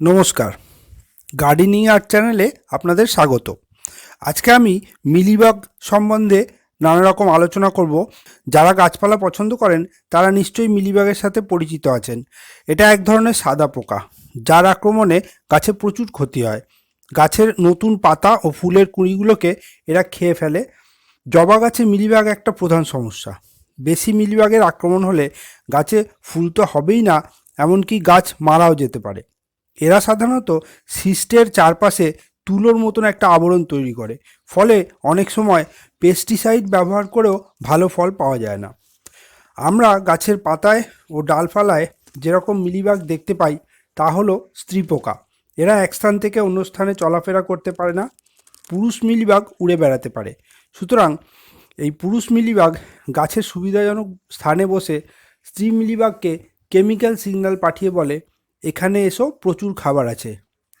নমস্কার। Gardening art চ্যানেলে আপনাদের স্বাগত। আজকে আমি মিলিবাগ সম্বন্ধে নানা রকম আলোচনা করব। যারা গাছপালা পছন্দ করেন, তারা নিশ্চয়ই মিলিবাগের সাথে পরিচিত আছেন। এটা এক ধরনের সাদা পোকা, যার আক্রমণে গাছে প্রচুর ক্ষতি হয়। গাছের নতুন পাতা ও ফুলের কুঁড়িগুলোকে এরা খেয়ে ফেলে। জবা গাছে মিলিবাগ একটা প্রধান সমস্যা। বেশি মিলিবাগের আক্রমণ হলে গাছে ফুল তো হবেই না, এমনকি গাছ মারাও যেতে পারে। এরা সাধারণত সিস্টের চারপাশে তুলোর মতন একটা আবরণ তৈরি করে, ফলে অনেক সময় পেস্টিসাইড ব্যবহার করেও ভালো ফল পাওয়া যায় না। আমরা গাছের পাতায় ও ডালপালায় যেরকম মিলিবাগ দেখতে পাই, তা হলো স্ত্রী পোকা এরা এক স্থান থেকে অন্য স্থানে চলাফেরা করতে পারে না, পুরুষ মিলিবাগ উড়ে বেড়াতে পারে। সুতরাং এই পুরুষ মিলিবাগ গাছের সুবিধাজনক স্থানে বসে স্ত্রী মিলিবাগকে কেমিক্যাল সিগন্যাল পাঠিয়ে বলে, এখানে এসো, প্রচুর খাবার আছে,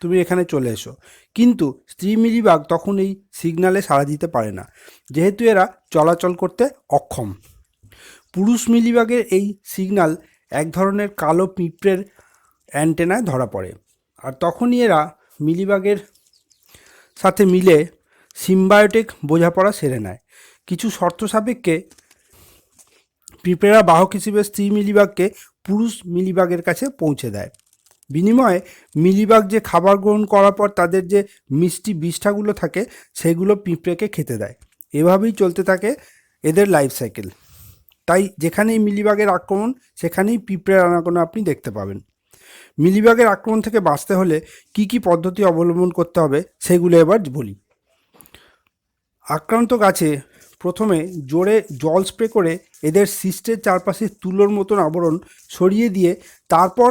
তুমি এখানে চলে এসো। কিন্তু স্ত্রী মিলিবাগ তখন এই সিগনালে সাড়া দিতে পারে না, যেহেতু এরা চলাচল করতে অক্ষম। পুরুষ মিলিবাগের এই সিগনাল এক ধরনের কালো পিঁপড়ের অ্যান্টেনায় ধরা পড়ে, আর তখনই এরা মিলিবাগের সাথে মিলে সিম্বায়োটিক বোঝাপড়া সেরে নেয়। কিছু শর্ত সাপেক্ষে পিঁপড়েরা বাহক হিসেবে স্ত্রী মিলিবাগকে পুরুষ মিলিবাগের কাছে পৌঁছে দেয়। বিনিময়ে মিলিবাগ যে খাবার গ্রহণ করার পর তাদের যে মিষ্টি বিষ্ঠাগুলো থাকে, সেগুলো পিঁপড়েকে খেতে দেয়। এভাবেই চলতে থাকে এদের লাইফ সাইকেল তাই যেখানেই মিলিবাগের আক্রমণ, সেখানেই পিঁপড়ের আনাগোনা আপনি দেখতে পাবেন। মিলিবাগের আক্রমণ থেকে বাঁচতে হলে কি কি পদ্ধতি অবলম্বন করতে হবে, সেগুলো এবার বলি। আক্রান্ত গাছে প্রথমে জোরে জল স্প্রে করে এদের সিস্টের চারপাশে তুলোর মতন আবরণ সরিয়ে দিয়ে তারপর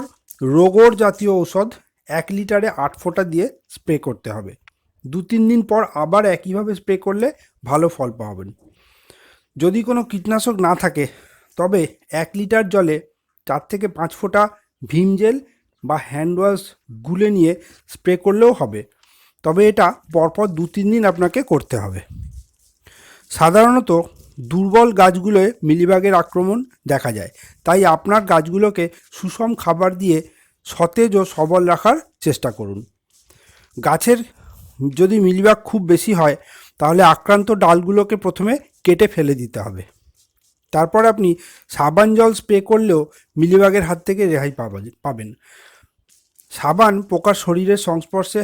রোগর জাতীয় ঔষধ এক লিটারে আট ফোঁটা দিয়ে স্প্রে করতে হবে। দু তিন দিন পর আবার একইভাবে স্প্রে করলে ভালো ফল পাবেন। যদি কোনো কীটনাশক না থাকে, তবে এক লিটার জলে চার থেকে পাঁচ ফোঁটা ভীম জেল বা হ্যান্ড ওয়াশ গুলে নিয়ে স্প্রে করলেও হবে। তবে এটা পরপর দু তিন দিন আপনাকে করতে হবে। সাধারণত দুর্বল গাছগুলোয় মিলিবাগের আক্রমণ দেখা যায়। তাই আপনার গাছগুলোকে সুষম খাবার দিয়ে সতেজ ও সবল রাখার চেষ্টা করুন। গাছের যদি মিলিবাগ খুব বেশি হয়, তাহলে আক্রান্ত ডালগুলোকে প্রথমে কেটে ফেলে দিতে হবে। তারপর আপনি সাবান জল স্প্রে করলেও মিলিবাগের হাত থেকে রেহাই পাবা, পাবেন। সাবান পোকার শরীরের সংস্পর্শে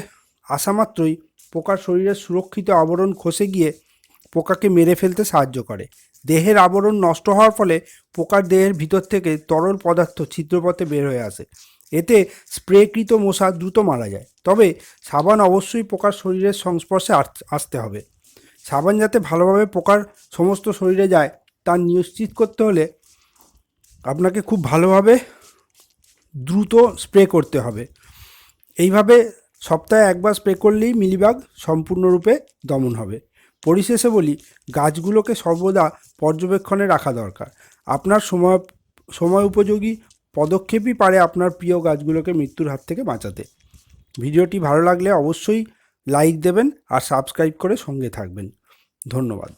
আসা মাত্রই পোকার শরীরের সুরক্ষিত আবরণ খসে গিয়ে পোকাকে মেরে ফেলতে সাহায্য করে। দেহের আবরণ নষ্ট হওয়ার ফলে পোকার দেহের ভিতর থেকে তরল পদার্থ ছিদ্রপথে বের হয়ে আসে। এতে স্প্রেকৃত মশা দ্রুত মারা যায়। তবে সাবান অবশ্যই পোকার শরীরের সংস্পর্শে আস- আসতে হবে। সাবান যাতে ভালোভাবে পোকার সমস্ত শরীরে যায়, তা নিশ্চিত করতে হলে আপনাকে খুব ভালোভাবে দ্রুত স্প্রে করতে হবে। এইভাবে সপ্তাহে একবার স্প্রে করলেই মিলিবাগ সম্পূর্ণরূপে দমন হবে। পরিশেষে বলি, গাছগুলোকে সর্বদা পর্যবেক্ষণে রাখা দরকার। আপনার সময় সময় উপযোগী পদক্ষেপই পারে আপনার প্রিয় গাছগুলোকে মৃত্যুর হাত থেকে বাঁচাতে। ভিডিওটি ভালো লাগলে অবশ্যই লাইক দেবেন আর সাবস্ক্রাইব করে সঙ্গে থাকবেন। ধন্যবাদ।